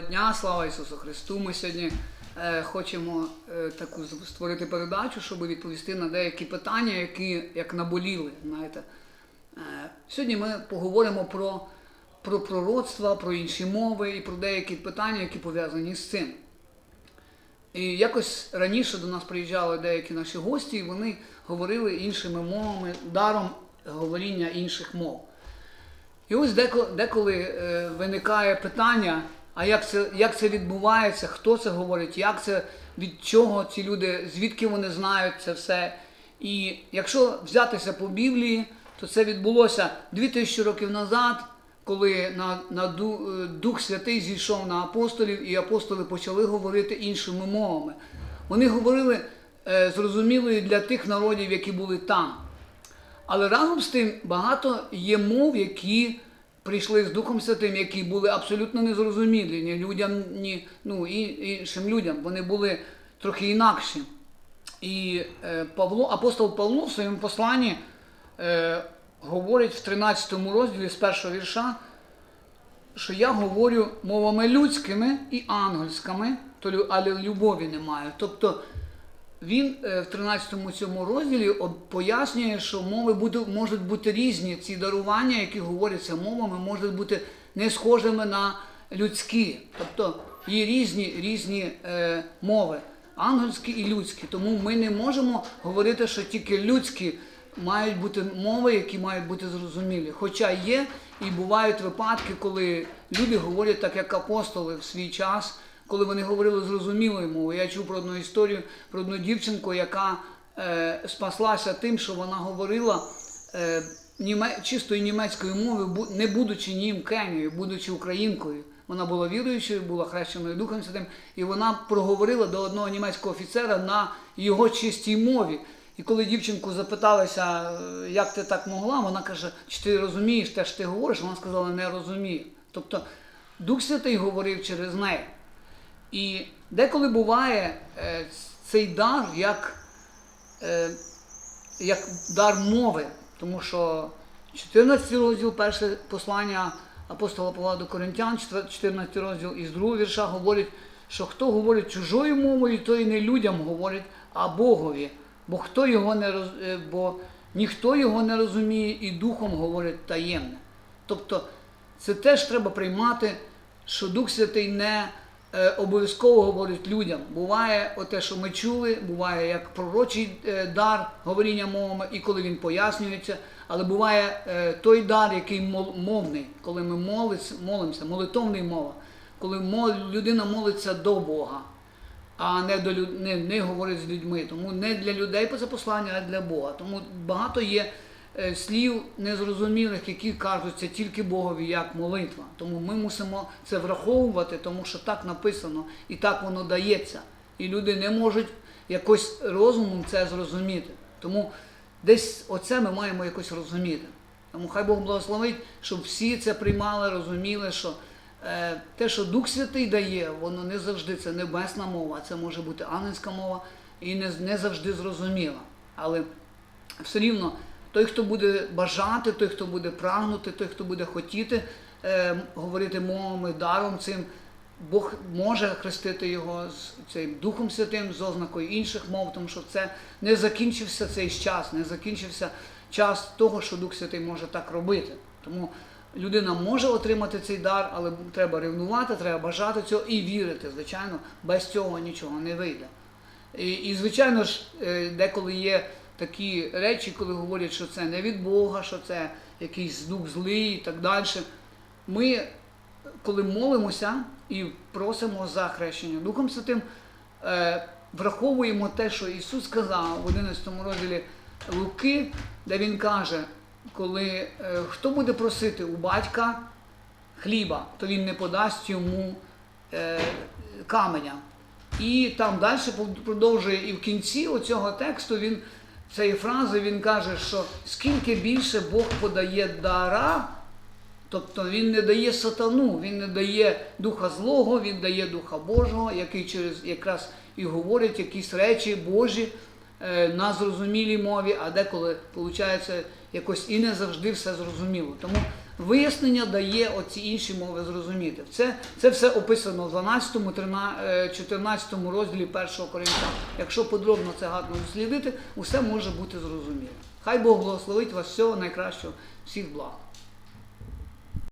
Дня, слава Ісусу Христу! Ми сьогодні е, хочемо е, таку створити передачу, щоб відповісти на деякі питання, які як наболіли. Знаєте. Е, сьогодні ми поговоримо про, про пророцтва, про інші мови і про деякі питання, які пов'язані з цим. І якось раніше до нас приїжджали деякі наші гості, і вони говорили іншими мовами, даром говоріння інших мов. І ось деколи, деколи е, виникає питання, а як це, як це відбувається, хто це говорить, як це, від чого ці люди, звідки вони знають це все. І якщо взятися по Біблії, то це відбулося 2000 років назад, коли на, на Дух Святий зійшов на апостолів, і апостоли почали говорити іншими мовами. Вони говорили е, зрозумілою для тих народів, які були там. Але разом з тим багато є мов, які прийшли з Духом Святим, які були абсолютно незрозумілі ні людям, ні ну, іншим людям. Вони були трохи інакші. І е, Павло, апостол Павло в своєму посланні е, говорить в 13 розділі з першого вірша, що я говорю мовами людськими і ангельськими, то але любові немає. Тобто він е, в 13 цьому розділі пояснює, що мови можуть бути різні. Ці дарування, які говоряться мовами, можуть бути не схожими на людські. Тобто є різні, різні е, мови, ангельські і людські. Тому ми не можемо говорити, що тільки людські мають бути мови, які мають бути зрозумілі. Хоча є і бувають випадки, коли люди говорять так, як апостоли в свій час коли вони говорили зрозумілою мовою. Я чув про одну історію про одну дівчинку, яка е, спаслася тим, що вона говорила е, німе, чистою німецькою мовою, не будучи німкеною, будучи українкою. Вона була віруючою, була хрещеною Духом Святим, і вона проговорила до одного німецького офіцера на його чистій мові. І коли дівчинку запиталися, е, як ти так могла, вона каже, чи ти розумієш те, що ти говориш? Вона сказала, не розумію. Тобто Дух Святий говорив через неї. І деколи буває е, цей дар як, е, як дар мови, тому що 14 розділ, перше послання апостола Павла до Коринтян, 14 розділ із другого вірша говорить, що хто говорить чужою мовою, то і не людям говорить, а Богові. Бо хто його не роз... е, бо ніхто його не розуміє і духом говорить таємне. Тобто це теж треба приймати, що Дух Святий не обов'язково говорить людям. Буває оте, що ми чули, буває як пророчий е, дар говоріння мовами, і коли він пояснюється, але буває е, той дар, який мовний, коли ми молимося, молитовний мова, коли людина молиться до Бога а не до не, не говорить з людьми. Тому не для людей це послання, а для Бога. Тому багато є е, слів незрозумілих, які кажуться тільки Богові як молитва. Тому ми мусимо це враховувати, тому що так написано і так воно дається. І люди не можуть якось розумом це зрозуміти. Тому десь оце ми маємо якось розуміти. Тому хай Бог благословить, щоб всі це приймали, розуміли, що е, те, що Дух Святий дає, воно не завжди це небесна мова, це може бути ангельська мова і не, не завжди зрозуміла. Але все рівно той, хто буде бажати, той, хто буде прагнути, той, хто буде хотіти е, говорити мовами, даром цим, Бог може хрестити його з цим Духом Святим, з ознакою інших мов, тому що це не закінчився цей час, не закінчився час того, що Дух Святий може так робити. Тому людина може отримати цей дар, але треба ревнувати, треба бажати цього і вірити. Звичайно, без цього нічого не вийде. І, і звичайно ж, е, деколи є такі речі, коли говорять, що це не від Бога, що це якийсь дух злий і так далі. Ми, коли молимося і просимо за хрещення Духом Святим, е, враховуємо те, що Ісус сказав в 11 розділі Луки, де Він каже, коли е, хто буде просити у батька хліба, то він не подасть йому е, каменя. І там далі продовжує, і в кінці оцього тексту він цієї фрази він каже, що скільки більше Бог подає дара, тобто він не дає сатану, він не дає духа злого, він дає духа Божого, який через якраз і говорить якісь речі Божі е, на зрозумілій мові, а деколи виходить якось і не завжди все зрозуміло. Тому вияснення дає оці інші мови зрозуміти. Це, це все описано в 12, 13, 14 розділі першого Коринтя. Якщо подробно це гарно дослідити, усе може бути зрозуміло. Хай Бог благословить вас всього найкращого, всіх благ.